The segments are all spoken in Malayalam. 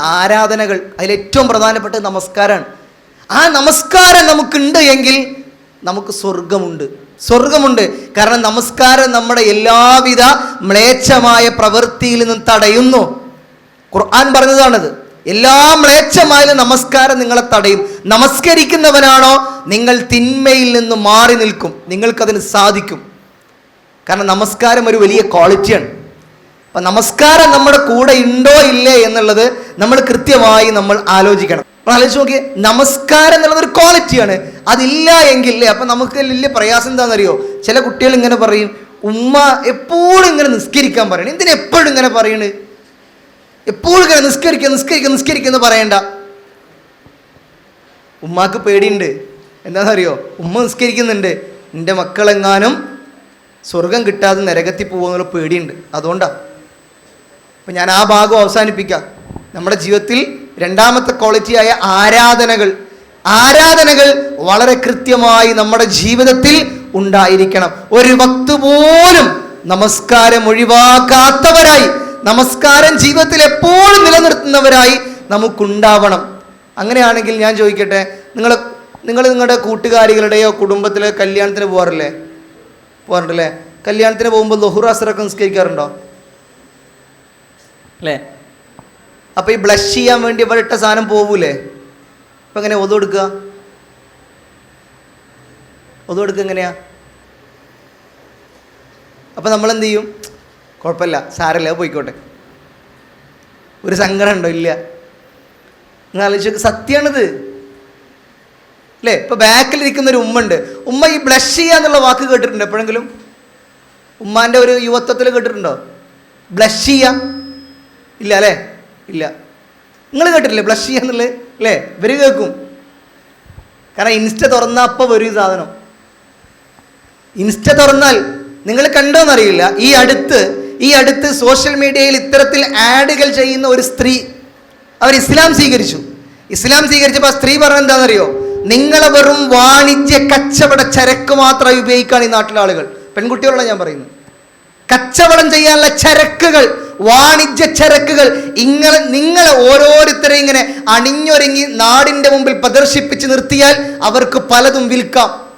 ആരാധനകൾ അതിലേറ്റവും പ്രധാനപ്പെട്ട നമസ്കാരമാണ് ആ നമസ്കാരം നമുക്കുണ്ട് എങ്കിൽ നമുക്ക് സ്വർഗമുണ്ട്. സ്വർഗമുണ്ട്. കാരണം നമസ്കാരം നമ്മുടെ എല്ലാവിധ മ്ലേച്ഛമായ പ്രവൃത്തിയിൽ നിന്നും തടയുന്നു. ഖുർആൻ പറഞ്ഞതാണത്. എല്ലാ മ്ലേച്ഛമായ നമസ്കാരം നിങ്ങളെ തടയും. നമസ്കരിക്കുന്നവനാണോ? നിങ്ങൾ തിന്മയിൽ നിന്ന് മാറി നിൽക്കും. നിങ്ങൾക്കതിന് സാധിക്കും. കാരണം നമസ്കാരം ഒരു വലിയ ക്വാളിറ്റിയാണ്. അപ്പം നമസ്കാരം നമ്മുടെ കൂടെ ഉണ്ടോ ഇല്ലേ എന്നുള്ളത് നമ്മൾ കൃത്യമായി നമ്മൾ ആലോചിക്കണം. ആലോചിച്ച് നോക്കിയേ നമസ്കാരം എന്നുള്ളത് ഒരു ക്വാളിറ്റിയാണ് അതില്ല എങ്കിൽ അല്ലേ? അപ്പം നമുക്ക് വലിയ പ്രയാസം എന്താണെന്നറിയോ? ചില കുട്ടികൾ ഇങ്ങനെ പറയും ഉമ്മ എപ്പോഴും ഇങ്ങനെ നിസ്കരിക്കാൻ പറയണം. എന്തിനാ എപ്പോഴും ഇങ്ങനെ പറയണ്? എപ്പോഴും ഇങ്ങനെ നിസ്കരിക്കുക നിസ്കരിക്കുക നിസ്കരിക്കുക എന്ന് പറയണ്ട. ഉമ്മാക്ക് പേടിയുണ്ട്. എന്താണെന്നറിയോ? ഉമ്മ നിസ്കരിക്കുന്നുണ്ട്. എന്റെ മക്കളെങ്ങാനും സ്വർഗം കിട്ടാതെ നരകത്തിൽ പോകുന്നുള്ള പേടിയുണ്ട്. അതുകൊണ്ടാണ് അപ്പം ഞാൻ ആ ഭാഗം അവസാനിപ്പിക്കാം. നമ്മുടെ ജീവിതത്തിൽ രണ്ടാമത്തെ ക്വാളിറ്റിയായ ആരാധനകൾ ആരാധനകൾ വളരെ കൃത്യമായി നമ്മുടെ ജീവിതത്തിൽ ഉണ്ടായിരിക്കണം. ഒരു വക്ത് പോലും നമസ്കാരം ഒഴിവാക്കാത്തവരായി നമസ്കാരം ജീവിതത്തിൽ എപ്പോഴും നിലനിർത്തുന്നവരായി നമുക്കുണ്ടാവണം. അങ്ങനെയാണെങ്കിൽ ഞാൻ ചോദിക്കട്ടെ നിങ്ങൾ നിങ്ങൾ നിങ്ങളുടെ കൂട്ടുകാരികളുടെയോ കുടുംബത്തിലെ കല്യാണത്തിന് പോകാറില്ലേ പോകാറുണ്ടല്ലേ കല്യാണത്തിന് പോകുമ്പോൾ ലഹുറാസറൊക്കെ നിസ്കരിക്കാറുണ്ടോ? അല്ലേ? അപ്പോൾ ഈ ബ്ലഷ് ചെയ്യാൻ വേണ്ടി ഇവിടെ ഇട്ട സാധനം പോകൂലേ അപ്പം എങ്ങനെ ഒതു കൊടുക്കുക. ഒതു കൊടുക്കുക എങ്ങനെയാ? അപ്പം നമ്മൾ എന്ത് ചെയ്യും? കുഴപ്പമില്ല. സാരല്ല പോയിക്കോട്ടെ. ഒരു സങ്കടം ഉണ്ടോ? ഇല്ല. നിങ്ങൾ ആലോചിച്ച് സത്യമാണിത് അല്ലേ? ബാക്കിൽ ഇരിക്കുന്ന ഒരു ഉമ്മ ഉണ്ട് ഉമ്മ ഈ ബ്ലഷ് ചെയ്യുക എന്നുള്ള വാക്ക് കേട്ടിട്ടുണ്ടോ എപ്പോഴെങ്കിലും? ഉമ്മാന്റെ ഒരു യുവത്വത്തിൽ കേട്ടിട്ടുണ്ടോ? ബ്ലഷ് ചെയ്യാം ഇല്ല അല്ലേ? ഇല്ല. നിങ്ങൾ കേട്ടിട്ടില്ലേ ബ്ലഷ് ചെയ്യുക എന്നുള്ളത് അല്ലേ? ഇവർ കേൾക്കും. കാരണം ഇൻസ്റ്റ തുറന്നാൽ അപ്പോൾ വരും ഈ സാധനം. ഇൻസ്റ്റ തുറന്നാൽ നിങ്ങൾ കണ്ടോന്നറിയില്ല. ഈ അടുത്ത് ഈ അടുത്ത് സോഷ്യൽ മീഡിയയിൽ ഇത്തരത്തിൽ ആഡുകൾ ചെയ്യുന്ന ഒരു സ്ത്രീ അവർ ഇസ്ലാം സ്വീകരിച്ചു. ഇസ്ലാം സ്വീകരിച്ചപ്പോൾ ആ സ്ത്രീ പറഞ്ഞ എന്താണെന്നറിയോ? നിങ്ങളെ വെറും വാണിജ്യ കച്ചവട ചരക്ക് മാത്രമായി ഉപയോഗിക്കുകയാണ് ഈ നാട്ടിലെ ആളുകൾ. പെൺകുട്ടികളാണ് ഞാൻ പറയുന്നത്. കച്ചവടം ചെയ്യാനുള്ള ചരക്കുകൾ വാണിജ്യ ചരക്കുകൾ ഇങ്ങനെ നിങ്ങളെ ഓരോരുത്തരെ ഇങ്ങനെ അണിഞ്ഞൊരുങ്ങി നാടിന്റെ മുമ്പിൽ പ്രദർശിപ്പിച്ച് നിർത്തിയാൽ അവർക്ക് പലതും വിൽക്കാം.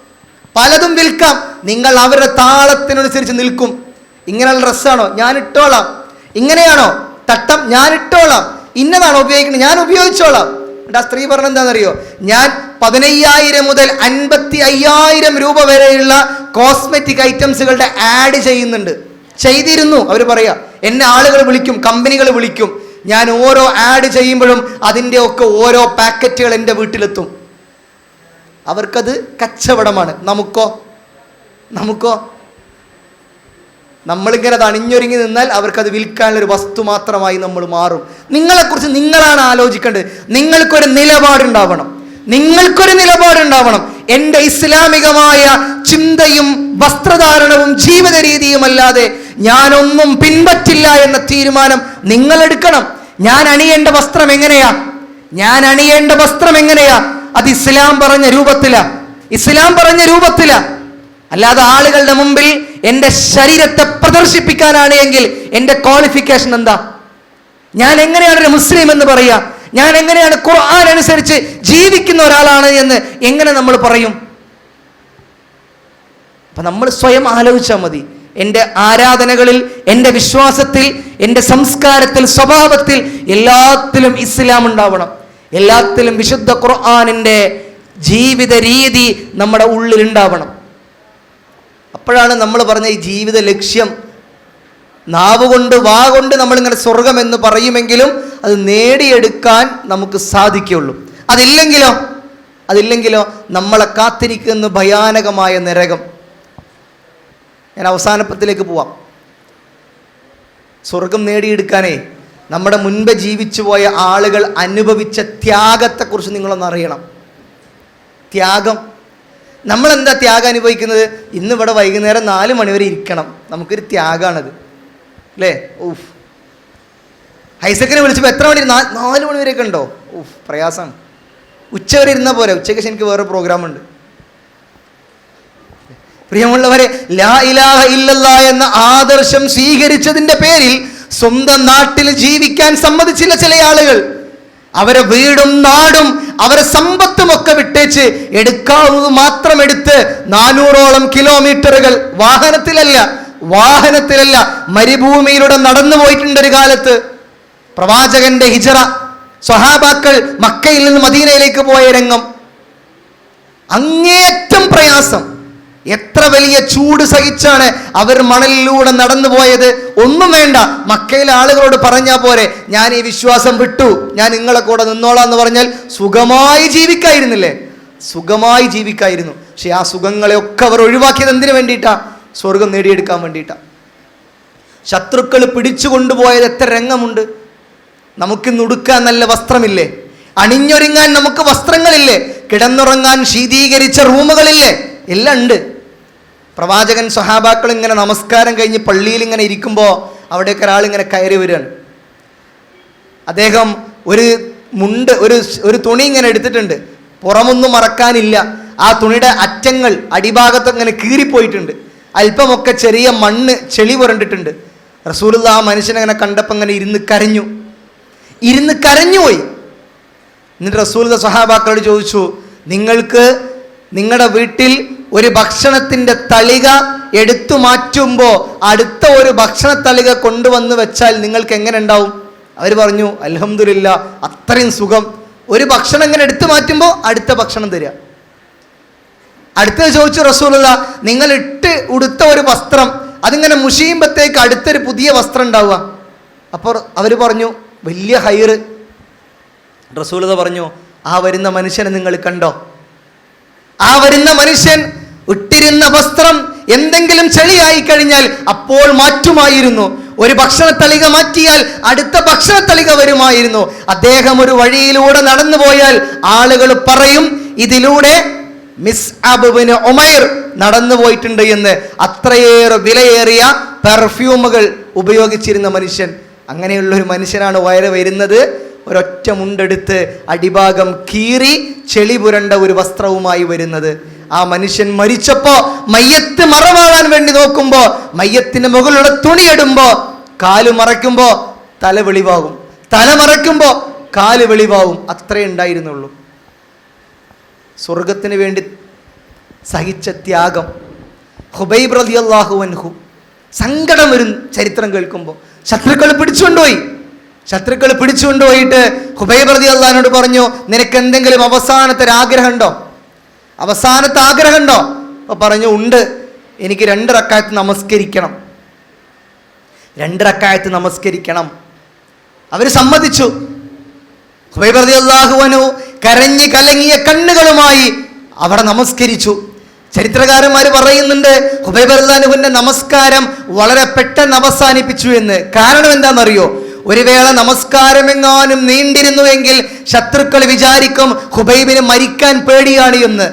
പലതും വിൽക്കാം. നിങ്ങൾ അവരുടെ താളത്തിനനുസരിച്ച് നിൽക്കും. ഇങ്ങനെയുള്ള ഡ്രസ്സാണോ? ഞാൻ ഇട്ടോളാം ഇങ്ങനെയാണോ? തട്ടം? ഞാൻ ഇട്ടോളാം ഇന്നതാണോ ഉപയോഗിക്കുന്നത് ഞാൻ ഉപയോഗിച്ചോളാം. എന്നിട്ട് സ്ത്രീ പറഞ്ഞ എന്താണെന്നറിയോ? ഞാൻ പതിനയ്യായിരം മുതൽ അൻപത്തി അയ്യായിരം രൂപ വരെയുള്ള കോസ്മെറ്റിക് ഐറ്റംസുകളുടെ ആഡ് ചെയ്യുന്നുണ്ട്. ചെയ്തിരുന്നു അവർ പറയാ. എന്നെ ആളുകൾ വിളിക്കും കമ്പനികൾ വിളിക്കും. ഞാൻ ഓരോ ആഡ് ചെയ്യുമ്പോഴും അതിന്റെ ഒക്കെ ഓരോ പാക്കറ്റുകൾ എന്റെ വീട്ടിലെത്തും. അവർക്കത് കച്ചവടമാണ്. നമുക്കോ? നമുക്കോ? നമ്മളിങ്ങനെ അത് അണിഞ്ഞൊരുങ്ങി നിന്നാൽ അവർക്കത് വിൽക്കാനുള്ളൊരു വസ്തു മാത്രമായി നമ്മൾ മാറും. നിങ്ങളെക്കുറിച്ച് നിങ്ങളാണ് ആലോചിക്കേണ്ടത്. നിങ്ങൾക്കൊരു നിലപാടുണ്ടാവണം. നിങ്ങൾക്കൊരു നിലപാടുണ്ടാവണം. എന്റെ ഇസ്ലാമികമായ ചിന്തയും വസ്ത്രധാരണവും ജീവിത രീതിയും അല്ലാതെ ഞാനൊന്നും പിൻപറ്റില്ല എന്ന തീരുമാനം നിങ്ങൾ എടുക്കണം ഞാൻ അണിയേണ്ട വസ്ത്രം എങ്ങനെയാ? ഞാൻ അണിയേണ്ട വസ്ത്രം എങ്ങനെയാ? അത് ഇസ്ലാം പറഞ്ഞ രൂപത്തില. ഇസ്ലാം പറഞ്ഞ രൂപത്തില. അല്ലാതെ ആളുകളുടെ മുമ്പിൽ എന്റെ ശരീരത്തെ പ്രദർശിപ്പിക്കാനാണ് എങ്കിൽ എന്റെ ക്വാളിഫിക്കേഷൻ എന്താ? ഞാൻ എങ്ങനെയാണ് ഒരു മുസ്ലിം എന്ന് പറയുക ഞാൻ എങ്ങനെയാണ് ഖുർആൻ അനുസരിച്ച് ജീവിക്കുന്ന ഒരാളാണ് എന്ന് എങ്ങനെ നമ്മൾ പറയും? അപ്പൊ നമ്മൾ സ്വയം ആലോചിച്ചാൽ മതി. എന്റെ ആരാധനകളിൽ എന്റെ വിശ്വാസത്തിൽ എന്റെ സംസ്കാരത്തിൽ സ്വഭാവത്തിൽ എല്ലാത്തിലും ഇസ്ലാം ഉണ്ടാവണം. എല്ലാത്തിലും വിശുദ്ധ ഖുർആാനിന്റെ ജീവിത രീതി നമ്മുടെ ഉള്ളിൽ ഉണ്ടാവണം അപ്പോഴാണ് നമ്മൾ പറഞ്ഞ ഈ ജീവിത ലക്ഷ്യം. നാവ് കൊണ്ട് വാ കൊണ്ട് നമ്മളിങ്ങനെ സ്വർഗം എന്ന് പറയുമെങ്കിലും അത് നേടിയെടുക്കാൻ നമുക്ക് സാധിക്കുള്ളൂ അതില്ലെങ്കിലോ? അതില്ലെങ്കിലോ നമ്മളെ കാത്തിരിക്കുന്ന ഭയാനകമായ നരകം. ഞാൻ അവസാനപ്പത്തിലേക്ക് പോവാം. സ്വർഗം നേടിയെടുക്കാനേ നമ്മുടെ മുൻപ് ജീവിച്ചു പോയ ആളുകൾ അനുഭവിച്ച ത്യാഗത്തെക്കുറിച്ച് നിങ്ങളൊന്ന് അറിയണം. ത്യാഗം. നമ്മളെന്താ ത്യാഗം അനുഭവിക്കുന്നത്? ഇന്ന് ഇവിടെ വൈകുന്നേരം നാല് മണിവരെ ഇരിക്കണം. നമുക്കൊരു ത്യാഗമാണത് അല്ലേ? ഊഫ് ഹൈസക്കിനെ വിളിച്ചപ്പോൾ എത്ര മണി? നാല് മണിവരെയൊക്കെ ഉണ്ടോ? ഊഫ് പ്രയാസമാണ് ഉച്ച വരെ ഇരുന്നാൽ പോരാ? ഉച്ചയ്ക്ക് ശേഷം എനിക്ക് വേറെ പ്രോഗ്രാം ഉണ്ട്. പ്രിയമുള്ളവരെ ലാ ഇലാഹ ഇല്ലല്ല എന്ന ആദർശം സ്വീകരിച്ചതിന്റെ പേരിൽ സ്വന്തം നാട്ടിൽ ജീവിക്കാൻ സമ്മതിച്ചില്ല ചില ആളുകൾ. അവരെ വീടും നാടും അവരെ സമ്പത്തും ഒക്കെ വിട്ടേച്ച് എടുക്കാവുന്നത് മാത്രം എടുത്ത് നാനൂറോളം കിലോമീറ്ററുകൾ വാഹനത്തിലല്ല വാഹനത്തിലല്ല മരുഭൂമിയിലൂടെ നടന്നു പോയിട്ടുണ്ട് ഒരു കാലത്ത്. പ്രവാചകന്റെ ഹിജറ സ്വഹാബാക്കൾ മക്കയിൽ നിന്ന് മദീനയിലേക്ക് പോയ രംഗം. അങ്ങേയറ്റം പ്രയാസം. എത്ര വലിയ ചൂട് സഹിച്ചാണ് അവർ മണലിലൂടെ നടന്നു പോയത്? ഒന്നും വേണ്ട. മക്കയിലെ ആളുകളോട് പറഞ്ഞാൽ പോരെ ഞാൻ ഈ വിശ്വാസം വിട്ടു. ഞാൻ നിങ്ങളെ കൂടെ നിന്നോളാം എന്ന് പറഞ്ഞാൽ സുഖമായി ജീവിക്കായിരുന്നില്ലേ? സുഖമായി ജീവിക്കായിരുന്നു. പക്ഷെ ആ സുഖങ്ങളെയൊക്കെ അവർ ഒഴിവാക്കിയത് എന്തിനു വേണ്ടിയിട്ടാ? സ്വർഗം നേടിയെടുക്കാൻ വേണ്ടിയിട്ടാ. ശത്രുക്കൾ പിടിച്ചു കൊണ്ടുപോയത് എത്ര രംഗമുണ്ട്. നമുക്ക് നുടുക്കാൻ നല്ല വസ്ത്രമില്ലേ? അണിഞ്ഞൊരുങ്ങാൻ നമുക്ക് വസ്ത്രങ്ങളില്ലേ? കിടന്നുറങ്ങാൻ ശീതീകരിച്ച റൂമുകളില്ലേ? എല്ലാം ഉണ്ട്. പ്രവാചകൻ സഹാബാക്കൾ ഇങ്ങനെ നമസ്കാരം കഴിഞ്ഞ് പള്ളിയിൽ ഇങ്ങനെ ഇരിക്കുമ്പോൾ അവിടേക്ക് ഒരാൾ ഇങ്ങനെ കയറി വരികയാണ്. അദ്ദേഹം ഒരു മുണ്ട് ഒരു ഒരു തുണി ഇങ്ങനെ എടുത്തിട്ടുണ്ട്. പുറമൊന്നും മറക്കാനില്ല. ആ തുണിയുടെ അറ്റങ്ങൾ അടിഭാഗത്ത് ഇങ്ങനെ കീറിപ്പോയിട്ടുണ്ട്. അല്പമൊക്കെ ചെറിയ മണ്ണ് ചെളി പുരണ്ടിട്ടുണ്ട്. റസൂലുള്ള ആ മനുഷ്യനെ അങ്ങനെ കണ്ടപ്പോൾ ഇങ്ങനെ ഇരുന്ന് കരഞ്ഞു. ഇരുന്ന് കരഞ്ഞുപോയി. എന്നിട്ട് റസൂൽ സഹാബാക്കളോട് ചോദിച്ചു നിങ്ങൾക്ക് നിങ്ങളുടെ വീട്ടിൽ ഒരു ഭക്ഷണത്തിന്റെ തളിക എടുത്തു മാറ്റുമ്പോൾ അടുത്ത ഒരു ഭക്ഷണ തളിക കൊണ്ടുവന്ന് വെച്ചാൽ നിങ്ങൾക്ക് എങ്ങനെ ഉണ്ടാവും? അവർ പറഞ്ഞു അലഹമില്ല അത്രയും സുഖം. ഒരു ഭക്ഷണം ഇങ്ങനെ എടുത്തു മാറ്റുമ്പോൾ അടുത്ത ഭക്ഷണം തരിക. അടുത്തത് ചോദിച്ചു റസൂലുള്ള നിങ്ങൾ ഇട്ട് ഉടുത്ത ഒരു വസ്ത്രം അതിങ്ങനെ മുഷിയുമ്പോഴത്തേക്ക് അടുത്തൊരു പുതിയ വസ്ത്രം ഉണ്ടാവുക. അപ്പോൾ അവർ പറഞ്ഞു വലിയ ഹൈറ്. റസൂലത പറഞ്ഞു ആ വരുന്ന മനുഷ്യനെ നിങ്ങൾ കണ്ടോ? ആ വരുന്ന മനുഷ്യൻ ഇട്ടിരുന്ന വസ്ത്രം എന്തെങ്കിലും ചെളിയായി കഴിഞ്ഞാൽ അപ്പോൾ മാറ്റുമായിരുന്നു. ഒരു ഭക്ഷണത്തളിക മാറ്റിയാൽ അടുത്ത ഭക്ഷണത്തളിക വരുമായിരുന്നു. അദ്ദേഹം ഒരു വഴിയിലൂടെ നടന്നു പോയാൽ ആളുകൾ പറയും ഇതിലൂടെ മിസ് അബുബിന് ഒമൈർ നടന്നു പോയിട്ടുണ്ട് എന്ന്. അത്രയേറെ വിലയേറിയ പെർഫ്യൂമുകൾ ഉപയോഗിച്ചിരുന്ന മനുഷ്യൻ. അങ്ങനെയുള്ള ഒരു മനുഷ്യനാണ് വയറ് വരുന്നത്. ഒരൊറ്റ മുണ്ടെടുത്ത് അടിഭാഗം കീറി ചെളി പുരണ്ട ഒരു വസ്ത്രവുമായി വരുന്നത്. ആ മനുഷ്യൻ മരിച്ചപ്പോ മയ്യത്ത് മറവാകാൻ വേണ്ടി നോക്കുമ്പോ മയ്യത്തിന് മുകളിലുള്ള തുണിയിടുമ്പോ കാൽ മറയ്ക്കുമ്പോ തല വെളിവാകും. തല മറയ്ക്കുമ്പോ കാൽ വെളിവാകും. അത്രേ ഉണ്ടായിരുന്നുള്ളൂ. സ്വർഗത്തിന് വേണ്ടി സഹിച്ച ത്യാഗം. ഹുബൈബ് റതി അള്ളാഹു അൻഹു. സങ്കടം വരും ചരിത്രം കേൾക്കുമ്പോൾ ശത്രുക്കൾ പിടിച്ചുകൊണ്ടുപോയി. ശത്രുക്കൾ പിടിച്ചുകൊണ്ടുപോയിട്ട് ഹുബൈബ് റതി അള്ളഹാനോട് പറഞ്ഞു നിനക്ക് എന്തെങ്കിലും അവസാനത്തെ ഒരു ആഗ്രഹമുണ്ടോ? അവസാനത്തെ ആഗ്രഹം ഉണ്ടോ അപ്പോൾ പറഞ്ഞു ഉണ്ട്. എനിക്ക് രണ്ട് റക്കായത്ത് നമസ്കരിക്കണം. രണ്ട് റക്കായത്ത് നമസ്കരിക്കണം. അവർ സമ്മതിച്ചു. ഹുബൈബ് അള്ളാഹുവനു കരഞ്ഞ് കലങ്ങിയ കണ്ണുകളുമായി അവിടെ നമസ്കരിച്ചു. ചരിത്രകാരന്മാർ പറയുന്നുണ്ട് ഹുബൈബ് അള്ളാഹുവിന്റെ നമസ്കാരം വളരെ പെട്ടെന്ന് അവസാനിപ്പിച്ചു എന്ന്. കാരണം എന്താണെന്നറിയോ? ഒരു വേള നമസ്കാരമെങ്ങാനും നീണ്ടിരുന്നുവെങ്കിൽ ശത്രുക്കൾ വിചാരിക്കും ഹുബൈബിന് മരിക്കാൻ പേടിയാണ് എന്ന്.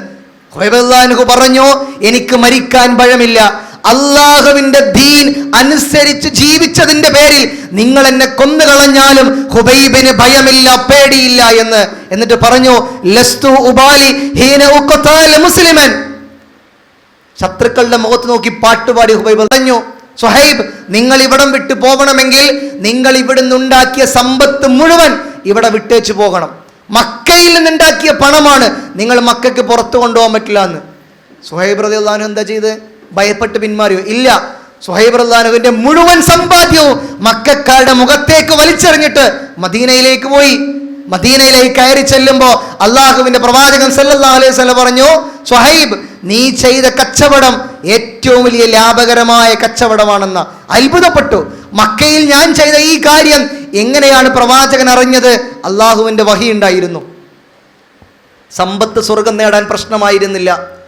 ഹുബൈബ് പറഞ്ഞു എനിക്ക് മരിക്കാൻ ഭയമില്ല. അള്ളാഹുവിന്റെ ദീൻ അനുസരിച്ച് ജീവിച്ചതിന്റെ പേരിൽ നിങ്ങൾ എന്നെ കൊന്നു കളഞ്ഞാലും ഹുബൈബിന് ഭയമില്ല പേടിയില്ല എന്ന്. എന്നിട്ട് പറഞ്ഞു ലസ്തു ഉബാലി ഹീന മുസ്ലിമൻ. ശത്രുക്കളുടെ മുഖത്ത് നോക്കി പാട്ടുപാടി ഹുബൈബ് പറഞ്ഞു സുഹൈബ് നിങ്ങൾ ഇവിടം വിട്ടു പോകണമെങ്കിൽ നിങ്ങൾ ഇവിടുന്ന് ഉണ്ടാക്കിയ സമ്പത്ത് മുഴുവൻ ഇവിടെ വിട്ടേച്ചു പോകണം. മക്കയിൽ നിന്നുണ്ടാക്കിയ പണമാണ് നിങ്ങൾ മക്കയ്ക്ക് പുറത്തു കൊണ്ടുപോകാൻ പറ്റില്ല എന്ന്. സുഹൈബ് റതി എന്താ ചെയ്ത്? ഭയപ്പെട്ട് പിന്മാറിയോ? ഇല്ല. സുഹൈബ് റദ്ദാനുവിന്റെ മുഴുവൻ സമ്പാദ്യവും മക്കാരുടെ മുഖത്തേക്ക് വലിച്ചെറിഞ്ഞിട്ട് മദീനയിലേക്ക് പോയി. മദീനയിലേക്ക് കയറി ചെല്ലുമ്പോൾ അള്ളാഹുവിന്റെ പ്രവാചകൻ സല്ലല്ലാഹു അലൈഹി വസല്ലം പറഞ്ഞു സുഹൈബ് നീ ചെയ്ത കച്ചവടം ഏറ്റവും വലിയ ലാഭകരമായ കച്ചവടമാണെന്ന്. അത്ഭുതപ്പെട്ടു. മക്കയിൽ ഞാൻ ചെയ്ത ഈ കാര്യം എങ്ങനെയാണ് പ്രവാചകൻ അറിഞ്ഞത്? അള്ളാഹുവിന്റെ വഹി ഉണ്ടായിരുന്നു. സമ്പത്ത് സ്വർഗം നേടാൻ പ്രശ്നമായിരുന്നില്ല.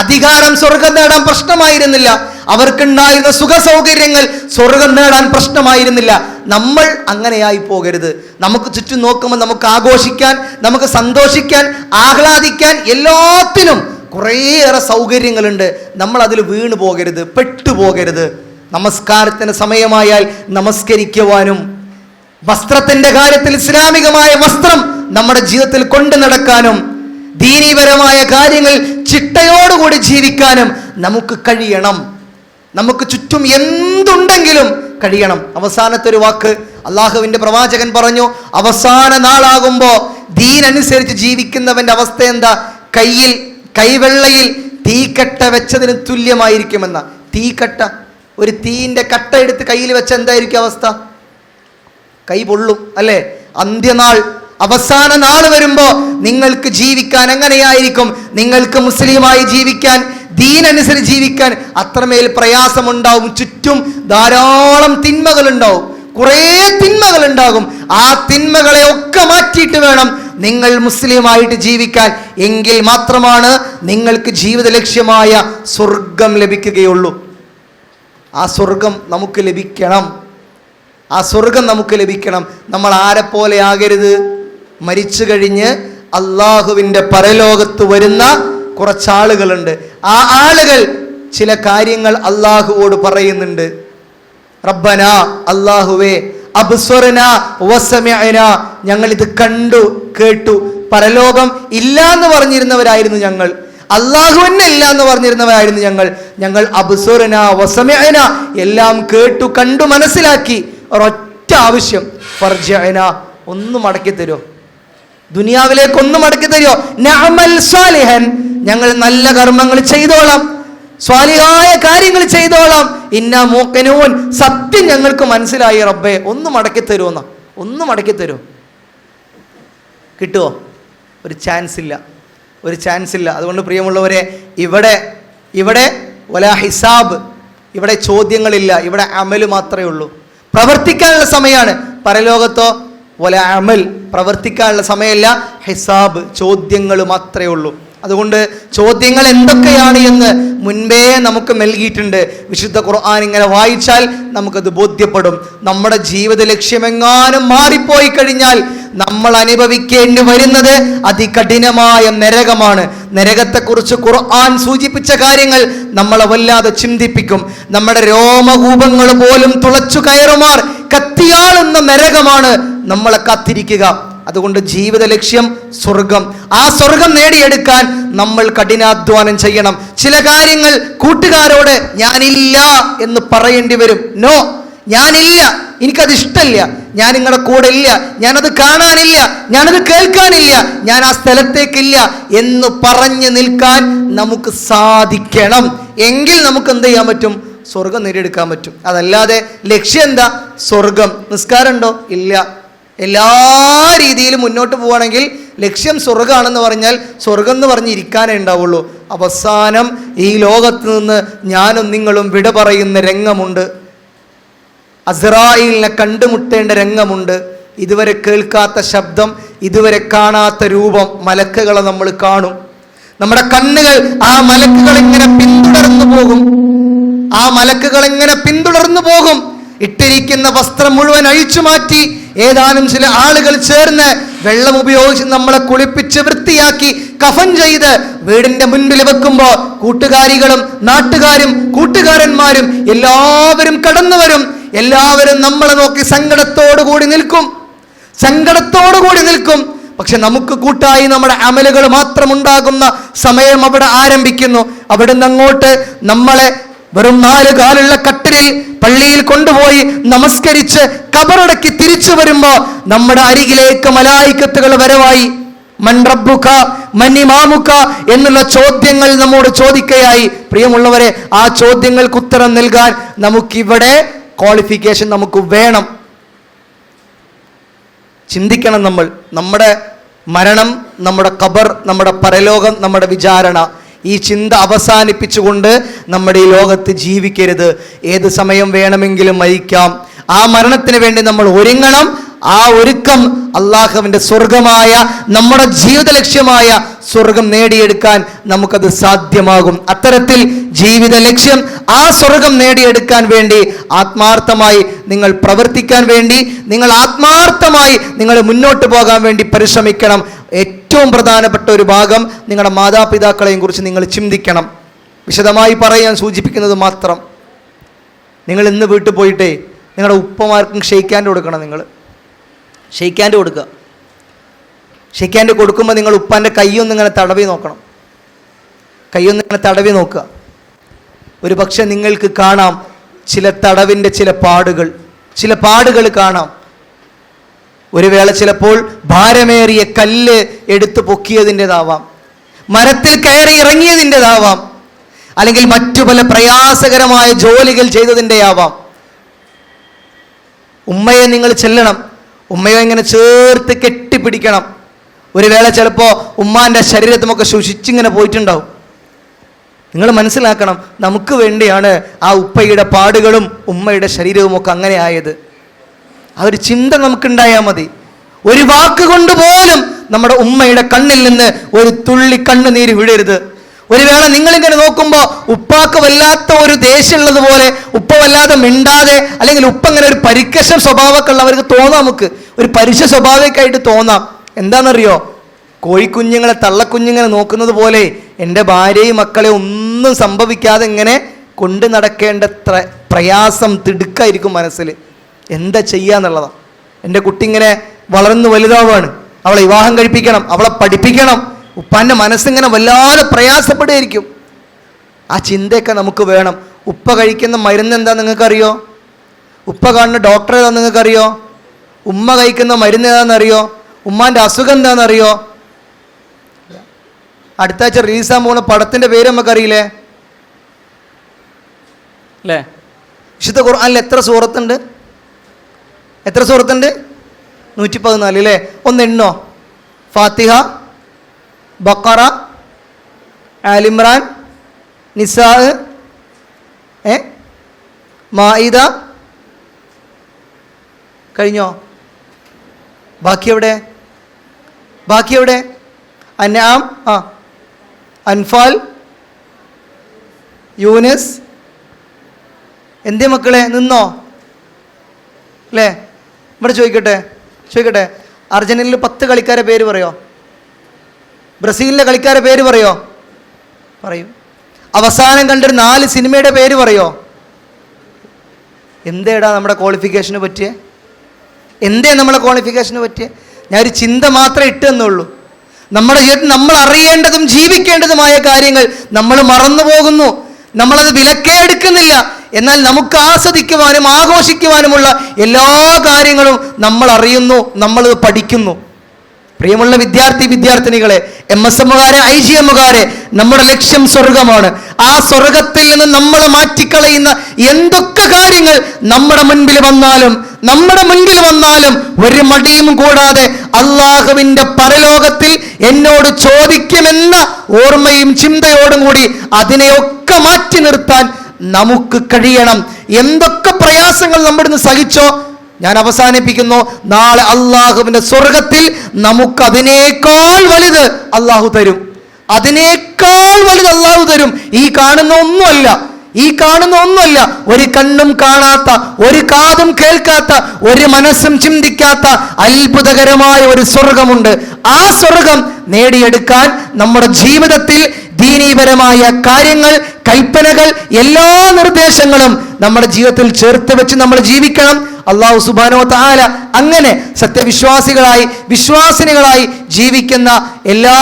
അധികാരം സ്വർഗം നേടാൻ പ്രശ്നമായിരുന്നില്ല. അവർക്കുണ്ടായിരുന്ന സുഖ സൗകര്യങ്ങൾ സ്വർഗം നേടാൻ പ്രശ്നമായിരുന്നില്ല. നമ്മൾ അങ്ങനെയായി പോകരുത്. നമുക്ക് ചുറ്റും നോക്കുമ്പോൾ നമുക്ക് ആഘോഷിക്കാൻ നമുക്ക് സന്തോഷിക്കാൻ ആഹ്ലാദിക്കാൻ എല്ലാത്തിനും കുറേയേറെ സൗകര്യങ്ങളുണ്ട്. നമ്മൾ അതിൽ വീണു പോകരുത് പെട്ടുപോകരുത് നമസ്കാരത്തിന് സമയമായാൽ നമസ്കരിക്കുവാനും വസ്ത്രത്തിന്റെ കാര്യത്തിൽ ഇസ്ലാമികമായ വസ്ത്രം നമ്മുടെ ജീവിതത്തിൽ കൊണ്ടു നടക്കാനും ദീനീപരമായ കാര്യങ്ങൾ ചിട്ടയോടുകൂടി ജീവിക്കാനും നമുക്ക് കഴിയണം. നമുക്ക് ചുറ്റും എന്തുണ്ടെങ്കിലും കഴിയണം. അവസാനത്തെ ഒരു വാക്ക് അള്ളാഹുവിന്റെ പ്രവാചകൻ പറഞ്ഞു അവസാന നാളാകുമ്പോൾ ദീനനുസരിച്ച് ജീവിക്കുന്നവന്റെ അവസ്ഥ എന്താ? കയ്യിൽ കൈവെള്ളയിൽ തീക്കട്ട വെച്ചതിന് തുല്യമായിരിക്കുമെന്ന. തീക്കട്ട ഒരു തീന്റെ കട്ട എടുത്ത് കയ്യിൽ വെച്ച എന്തായിരിക്കും അവസ്ഥ? കൈ പൊള്ളും അല്ലേ? അന്ത്യനാൾ അവസാന നാൾ വരുമ്പോ നിങ്ങൾക്ക് ജീവിക്കാൻ എങ്ങനെയായിരിക്കും? നിങ്ങൾക്ക് മുസ്ലിമായി ജീവിക്കാൻ ദീനനുസരിച്ച് ജീവിക്കാൻ അത്രമേൽ പ്രയാസമുണ്ടാവും. ചുറ്റും ധാരാളം തിന്മകൾ ഉണ്ടാവും കുറേ തിന്മകൾ ഉണ്ടാകും ആ തിന്മകളെ ഒക്കെ മാറ്റിയിട്ട് വേണം നിങ്ങൾ മുസ്ലിമായിട്ട് ജീവിക്കാൻ. എങ്കിൽ മാത്രമാണ് നിങ്ങൾക്ക് ജീവിത ലക്ഷ്യമായ സ്വർഗം ലഭിക്കുകയുള്ളൂ. ആ സ്വർഗം നമുക്ക് ലഭിക്കണം. ആ സ്വർഗം നമുക്ക് ലഭിക്കണം. നമ്മൾ ആരെപ്പോലെ ആകരുത്? മരിച്ചു കഴിഞ്ഞ് അള്ളാഹുവിന്റെ പരലോകത്ത് വരുന്ന കുറച്ചാളുകളുണ്ട്. ആ ആളുകൾ ചില കാര്യങ്ങൾ അള്ളാഹുവോട് പറയുന്നുണ്ട്. റബ്ബന അള്ളാഹുവേ അബ്സ്വറന വസമഅന. ഞങ്ങൾ ഇത് കണ്ടു കേട്ടു. പരലോകം ഇല്ല എന്ന് പറഞ്ഞിരുന്നവരായിരുന്നു ഞങ്ങൾ. അള്ളാഹു തന്നെ ഇല്ല എന്ന് പറഞ്ഞിരുന്നവരായിരുന്നു ഞങ്ങൾ. ഞങ്ങൾ അബ്സ്വറന വസമ്യന എല്ലാം കേട്ടു കണ്ടു മനസ്സിലാക്കി. ഒരൊറ്റ ആവശ്യം ഫർജന ഒന്ന് മടക്കി തരുമോ ദുനിയാവിലേക്ക് ഒന്ന് മടക്കി തരുമോ നഅമൽ സ്വാലിഹൻ. ഞങ്ങൾ നല്ല കർമ്മങ്ങൾ ചെയ്തോളാം. സ്വാലിഹായ കാര്യങ്ങൾ ചെയ്തോളാം. ഇന്ന മൂക്കനൂൻ സത്യം ഞങ്ങൾക്ക് മനസ്സിലായി റബ്ബേ. ഒന്ന് മടക്കി തരുമെന്ന ഒന്നും മടക്കി തരുമോ കിട്ടുമോ ഒരു ചാൻസ് ഇല്ല. ഒരു ചാൻസ് ഇല്ല. അതുകൊണ്ട് പ്രിയമുള്ളവരെ ഇവിടെ ഇവിടെ ഒല ഹിസാബ്. ഇവിടെ ചോദ്യങ്ങളില്ല. ഇവിടെ അമൽ മാത്രമേ ഉള്ളൂ. പ്രവർത്തിക്കാനുള്ള സമയമാണ്. പരലോകത്തോ ഒല അമൽ. പ്രവർത്തിക്കാനുള്ള സമയമല്ല. ഹിസാബ് ചോദ്യങ്ങൾ മാത്രമേ ഉള്ളൂ. അതുകൊണ്ട് ചോദ്യങ്ങൾ എന്തൊക്കെയാണ് എന്ന് മുൻപേ നമുക്ക് നൽകിയിട്ടുണ്ട്. വിശുദ്ധ ഖുർആൻ ഇങ്ങനെ വായിച്ചാൽ നമുക്കത് ബോധ്യപ്പെടും. നമ്മുടെ ജീവിത ലക്ഷ്യമെങ്ങാനും മാറിപ്പോയി കഴിഞ്ഞാൽ നമ്മൾ അനുഭവിക്കേണ്ടി വരുന്നത് അതികഠിനമായ നരകമാണ്. നരകത്തെക്കുറിച്ച് ഖുർആൻ സൂചിപ്പിച്ച കാര്യങ്ങൾ നമ്മളെ വല്ലാതെ ചിന്തിപ്പിക്കും. നമ്മുടെ രോമകൂപങ്ങൾ പോലും തുളച്ചു കയറുമാർ കത്തിയാളുന്ന നരകമാണ് നമ്മളെ കാത്തിരിക്കുക. അതുകൊണ്ട് ജീവിത ലക്ഷ്യം സ്വർഗം. ആ സ്വർഗം നേടിയെടുക്കാൻ നമ്മൾ കഠിനാധ്വാനം ചെയ്യണം. ചില കാര്യങ്ങൾ കൂട്ടുകാരോട് ഞാനില്ല എന്ന് പറയേണ്ടി വരും. നോ ഞാനില്ല. എനിക്കത് ഇഷ്ടമില്ല ഞാൻ നിങ്ങളുടെ കൂടെ ഇല്ല. ഞാനത് കാണാനില്ല. ഞാനത് കേൾക്കാനില്ല. ഞാൻ ആ സ്ഥലത്തേക്കില്ല എന്ന് പറഞ്ഞു നിൽക്കാൻ നമുക്ക് സാധിക്കണം. എങ്കിൽ നമുക്ക് എന്ത് ചെയ്യാൻ പറ്റും? സ്വർഗം നേടിയെടുക്കാൻ പറ്റും. അതല്ലാതെ ലക്ഷ്യം എന്താ? സ്വർഗം. നിസ്കാരമുണ്ടോ? ഇല്ല. എല്ലാ രീതിയിലും മുന്നോട്ട് പോവുകയാണെങ്കിൽ ലക്ഷ്യം സ്വർഗമാണെന്ന് പറഞ്ഞാൽ സ്വർഗം എന്ന് പറഞ്ഞ് ഇരിക്കാനേ ഉണ്ടാവുള്ളൂ. അവസാനം ഈ ലോകത്ത് നിന്ന് ഞാനും നിങ്ങളും വിട പറയുന്ന രംഗമുണ്ട്. അസ്രായിലിനെ കണ്ടുമുട്ടേണ്ട രംഗമുണ്ട്. ഇതുവരെ കേൾക്കാത്ത ശബ്ദം ഇതുവരെ കാണാത്ത രൂപം മലക്കുകളെ നമ്മൾ കാണും. നമ്മുടെ കണ്ണുകൾ ആ മലക്കുകൾ ഇങ്ങനെ പിന്തുടർന്നു പോകും. ആ മലക്കുകൾ ഇങ്ങനെ പിന്തുടർന്നു പോകും. ഇട്ടിരിക്കുന്ന വസ്ത്രം മുഴുവൻ അഴിച്ചു മാറ്റി ഏതാനും ചില ആളുകൾ ചേർന്ന് വെള്ളം ഉപയോഗിച്ച് നമ്മളെ കുളിപ്പിച്ച് വൃത്തിയാക്കി കഫൻ ചെയ്ത് വീടിന്റെ മുൻപിൽ വെക്കുമ്പോൾ കൂട്ടുകാരികളും നാട്ടുകാരും കൂട്ടുകാരന്മാരും എല്ലാവരും കടന്നു വരും. എല്ലാവരും നമ്മളെ നോക്കി സങ്കടത്തോടു കൂടി നിൽക്കും. സങ്കടത്തോടു കൂടി നിൽക്കും. പക്ഷെ നമുക്ക് കൂട്ടായി നമ്മുടെ അമലുകൾ മാത്രം ഉണ്ടാകുന്ന സമയം അവിടെ ആരംഭിക്കുന്നു. അവിടുന്ന് അങ്ങോട്ട് നമ്മളെ വെറും നാല് കാലുള്ള കട്ടിലിൽ പള്ളിയിൽ കൊണ്ടുപോയി നമസ്കരിച്ച് കബറടക്കി തിരിച്ചു വരുമ്പോ നമ്മുടെ അരികിലേക്ക് മലായിക്കത്തുകൾ വരവായി. മൺറബുക്ക മന്നിമാമുക്ക എന്നുള്ള ചോദ്യങ്ങൾ നമ്മോട് ചോദിക്കയായി. പ്രിയമുള്ളവരെ ആ ചോദ്യങ്ങൾക്ക് ഉത്തരം നൽകാൻ നമുക്കിവിടെ ക്വാളിഫിക്കേഷൻ നമുക്ക് വേണം. ചിന്തിക്കണം നമ്മൾ. നമ്മുടെ മരണം നമ്മുടെ കബർ നമ്മുടെ പരലോകം നമ്മുടെ വിചാരണ. ഈ ചിന്ത അവസാനിപ്പിച്ചുകൊണ്ട് നമ്മുടെ ഈ ലോകത്ത് ജീവിക്കരുത്. ഏത് സമയം വേണമെങ്കിലും മരിക്കാം. ആ മരണത്തിന് വേണ്ടി നമ്മൾ ഒരുങ്ങണം. ആ ഒരുക്കം അള്ളാഹുവിന്റെ സ്വർഗമായ നമ്മുടെ ജീവിത ലക്ഷ്യമായ സ്വർഗം നേടിയെടുക്കാൻ നമുക്കത് സാധ്യമാകും. അത്തരത്തിൽ ജീവിത ലക്ഷ്യം ആ സ്വർഗം നേടിയെടുക്കാൻ വേണ്ടി ആത്മാർത്ഥമായി നിങ്ങൾ പ്രവർത്തിക്കാൻ വേണ്ടി നിങ്ങൾ ആത്മാർത്ഥമായി നിങ്ങൾ മുന്നോട്ട് പോകാൻ വേണ്ടി പരിശ്രമിക്കണം. ഏറ്റവും പ്രധാനപ്പെട്ട ഒരു ഭാഗം നിങ്ങളുടെ മാതാപിതാക്കളെയും കുറിച്ച് നിങ്ങൾ ചിന്തിക്കണം. വിശദമായി പറയാൻ സൂചിപ്പിക്കുന്നത് മാത്രം. നിങ്ങൾ ഇന്ന് വീട്ടിൽ പോയിട്ടേ നിങ്ങളുടെ ഉപ്പമാർക്കും ക്ഷയിക്കാൻ കൊടുക്കണം നിങ്ങൾ. ഷെയ്ക്കാന്റെ കൊടുക്കുക. ഷെയ്ക്കാന്റെ കൊടുക്കുമ്പോൾ നിങ്ങൾ ഉപ്പാന്റെ കൈയൊന്നും ഇങ്ങനെ തടവി നോക്കണം. കൈയൊന്നും ഇങ്ങനെ തടവി നോക്കുക. ഒരു പക്ഷെ നിങ്ങൾക്ക് കാണാം ചില തടവിന്റെ ചില പാടുകൾ. ചില പാടുകൾ കാണാം. ഒരു വേള ചിലപ്പോൾ ഭാരമേറിയ കല്ല് എടുത്തു പൊക്കിയതിന്റെതാവാം. മരത്തിൽ കയറി ഇറങ്ങിയതിന്റെതാവാം. അല്ലെങ്കിൽ മറ്റു പല പ്രയാസകരമായ ജോലികൾ ചെയ്തതിന്റെ ആവാം ഉമ്മയെ നിങ്ങൾ ചെല്ലണം. ഉമ്മയെ ഇങ്ങനെ ചേർത്ത് കെട്ടിപ്പിടിക്കണം. ഒരു വേള ചിലപ്പോൾ ഉമ്മാന്റെ ശരീരത്തുമൊക്കെ ശുഷിച്ചിങ്ങനെ പോയിട്ടുണ്ടാവും. നിങ്ങൾ മനസ്സിലാക്കണം നമുക്ക് വേണ്ടിയാണ് ആ ഉപ്പയുടെ പാടുകളും ഉമ്മയുടെ ശരീരവും ഒക്കെ അങ്ങനെ ആയത്. ആ ഒരു ചിന്ത നമുക്കുണ്ടായാൽ മതി. ഒരു വാക്ക് കൊണ്ട് പോലും നമ്മുടെ ഉമ്മയുടെ കണ്ണിൽ നിന്ന് ഒരു തുള്ളി കണ്ണുനീര് വീഴരുത് ഒരു വേള നിങ്ങളിങ്ങനെ നോക്കുമ്പോൾ ഉപ്പാക്ക് വല്ലാത്ത ഒരു ദേഷ്യമുള്ളത് പോലെ ഉപ്പ വല്ലാതെ മിണ്ടാതെ അല്ലെങ്കിൽ ഉപ്പ ഇങ്ങനെ ഒരു പരിക്കശ സ്വഭാവമൊക്കെ ഉള്ളവർക്ക് തോന്നാം നമുക്ക്. ഒരു പരിശ സ്വഭാവമൊക്കെയായിട്ട് തോന്നാം. എന്താണെന്നറിയോ? കോഴിക്കുഞ്ഞുങ്ങളെ തള്ളക്കുഞ്ഞുങ്ങളെ നോക്കുന്നത് പോലെ എന്റെ ഭാര്യയും മക്കളെ ഒന്നും സംഭവിക്കാതെ ഇങ്ങനെ കൊണ്ടു നടക്കേണ്ട പ്രയാസം തിടുക്കായിരിക്കും മനസ്സിൽ. എന്താ ചെയ്യാന്നുള്ളതാണ് എന്റെ കുട്ടി ഇങ്ങനെ വളർന്നു വലുതാവാണ്. അവളെ വിവാഹം കഴിപ്പിക്കണം അവളെ പഠിപ്പിക്കണം. ഉപ്പാന്റെ മനസ്സിങ്ങനെ വല്ലാതെ പ്രയാസപ്പെടുകയായിരിക്കും. ആ ചിന്തയൊക്കെ നമുക്ക് വേണം. ഉപ്പ കഴിക്കുന്ന മരുന്ന് എന്താ നിങ്ങൾക്കറിയോ? ഉപ്പ കാണുന്ന ഡോക്ടർ ഏതാ നിങ്ങൾക്കറിയോ? ഉമ്മ കഴിക്കുന്ന മരുന്ന് ഏതാണെന്നറിയോ ഉമ്മാന്റെ അസുഖം എന്താണെന്നറിയോ അടുത്ത ആഴ്ച റിലീസാൻ പോകുന്ന പടത്തിന്റെ പേര് നമുക്കറിയില്ലേ? അല്ലേ വിശുദ്ധ ഖുർആനിൽ എത്ര സൂറത്തുണ്ട്? എത്ര സൂറത്തുണ്ട്? നൂറ്റി പതിനാല് അല്ലേ ഒന്ന് എണ്ണോ? ഫാത്തിഹ ബക്കറ ആലിമ്രാൻ നിസാ ഏ? മായിദ. കഴിഞ്ഞോ? ബാക്കി എവിടെ? ബാക്കി എവിടെ? അനാം ആ. അൻഫാൽ യൂനിസ്. എന്തേ മക്കളെ? നിന്നോ? അല്ലേ? ഇവിടെ ചോദിക്കട്ടെ? ചോദിക്കട്ടെ? അർജന്റീനയിൽ പത്ത് കളിക്കാരെ പേര് പറയോ? ബ്രസീലിലെ കളിക്കാരെ പേര് പറയോ? പറയൂ. അവസാനം കണ്ടൊരു നാല് സിനിമയുടെ പേര് പറയോ? എന്തേടാ നമ്മുടെ ക്വാളിഫിക്കേഷന് പറ്റിയേ? എന്തേ നമ്മളെ ക്വാളിഫിക്കേഷന് പറ്റിയേ? ഞാൻ ഒരു ചിന്ത മാത്രമേ ഇട്ടെന്നുള്ളൂ. നമ്മുടെ ജീവിതത്തിൽ നമ്മൾ അറിയേണ്ടതും ജീവിക്കേണ്ടതുമായ കാര്യങ്ങൾ നമ്മൾ മറന്നു പോകുന്നു നമ്മളത് വിലക്കേ എടുക്കുന്നില്ല. എന്നാൽ നമുക്ക് ആസ്വദിക്കുവാനും ആഘോഷിക്കുവാനുമുള്ള എല്ലാ കാര്യങ്ങളും നമ്മൾ അറിയുന്നു നമ്മളത് പഠിക്കുന്നു. പ്രിയമുള്ള വിദ്യാർത്ഥി വിദ്യാർത്ഥിനികളെ എം എസ് എമ്മുകാരെ ഐ ജി എമ്മുകാരെ നമ്മുടെ ലക്ഷ്യം സ്വർഗമാണ്. ആ സ്വർഗത്തിൽ നിന്ന് നമ്മളെ മാറ്റിക്കളയുന്ന എന്തൊക്കെ കാര്യങ്ങൾ നമ്മുടെ മുൻപിൽ വന്നാലും നമ്മുടെ മുൻപിൽ വന്നാലും ഒരു മടിയും കൂടാതെ അള്ളാഹുവിന്റെ പരലോകത്തിൽ എന്നോട് ചോദിക്കുമെന്ന ഓർമ്മയും ചിന്തയോടും കൂടി അതിനെയൊക്കെ മാറ്റി നിർത്താൻ നമുക്ക് കഴിയണം. എന്തൊക്കെ പ്രയാസങ്ങൾ നമ്മുടെ നിന്ന് സഹിച്ചോ ഞാൻ അവസാനിപ്പിക്കുന്നു. നാളെ അള്ളാഹുവിന്റെ സ്വർഗത്തിൽ നമുക്ക് അതിനേക്കാൾ വലുത് അള്ളാഹു തരും. അതിനേക്കാൾ വലുത് അള്ളാഹു തരും. ഈ കാണുന്ന ഒന്നുമല്ല. ഈ കാണുന്ന ഒന്നുമല്ല. ഒരു കണ്ണും കാണാത്ത ഒരു കാതും കേൾക്കാത്ത ഒരു മനസ്സും ചിന്തിക്കാത്ത അത്ഭുതകരമായ ഒരു സ്വർഗമുണ്ട്. ആ സ്വർഗം നേടിയെടുക്കാൻ നമ്മുടെ ജീവിതത്തിൽ ദീനീപരമായ കാര്യങ്ങൾ കൽപ്പനകൾ എല്ലാ നിർദ്ദേശങ്ങളും നമ്മുടെ ജീവിതത്തിൽ ചേർത്ത് വെച്ച് നമ്മൾ ജീവിക്കണം. അള്ളാഹു സുബാനോ താല അങ്ങനെ സത്യവിശ്വാസികളായി വിശ്വാസിനികളായി ജീവിക്കുന്ന എല്ലാ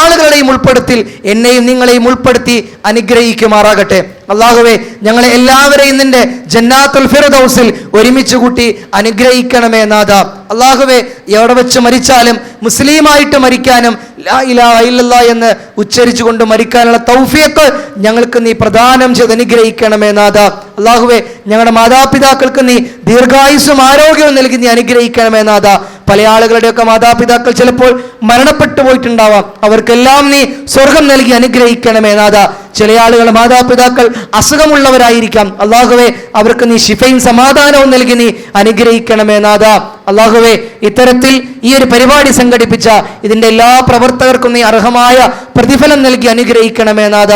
ആളുകളെയും ഉൾപ്പെടുത്തി എന്നെയും നിങ്ങളെയും ഉൾപ്പെടുത്തി അനുഗ്രഹിക്കുമാറാകട്ടെ. അള്ളാഹുവെ ഞങ്ങളെ എല്ലാവരെയും നിന്റെ ജന്നാത്തുൽ ഫിറദൌസിൽ ഒരുമിച്ച് കൂട്ടി അനുഗ്രഹിക്കണമേ നാഥ. അള്ളാഹുവെ എവിടെ വെച്ച് മരിച്ചാലും മുസ്ലിമായിട്ട് മരിക്കാനും ലാ ഇലാഹ ഇല്ലല്ലാ എന്ന് ഉച്ചരിച്ചുകൊണ്ട് മരിക്കാനുള്ള തൗഫിയക്ക് ഞങ്ങൾക്ക് നീ പ്രദാനം ചെയ്ത് അനുഗ്രഹിക്കണമേ നാഥ. അള്ളാഹുവെ ഞങ്ങളുടെ മാതാപിതാക്കൾക്ക് നീ ദീർഘായുസ്സും ആരോഗ്യവും നൽകി നീ അനുഗ്രഹിക്കണമേ നാഥ. പല ആളുകളുടെയൊക്കെ മാതാപിതാക്കൾ ചിലപ്പോൾ മരണപ്പെട്ടു പോയിട്ടുണ്ടാവാം. അവർക്കെല്ലാം നീ സ്വർഗം നൽകി അനുഗ്രഹിക്കണമേ നാഥ. ചില ആളുകൾ മാതാപിതാക്കൾ അസുഖമുള്ളവരായിരിക്കാം. അള്ളാഹുവെ അവർക്ക് നീ ശിഫയും സമാധാനവും നൽകി നീ അനുഗ്രഹിക്കണമേ നാഥ. അള്ളാഹുവെ ഇത്തരത്തിൽ ഈ ഒരു പരിപാടി സംഘടിപ്പിച്ച ഇതിന്റെ എല്ലാ പ്രവർത്തകർക്കും നീ അർഹമായ പ്രതിഫലം നൽകി അനുഗ്രഹിക്കണമേ നാഥ.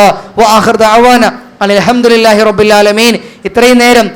അലഹമുല്ലാഹി റബ്ബുലാലമീൻ ഇത്രയും നേരം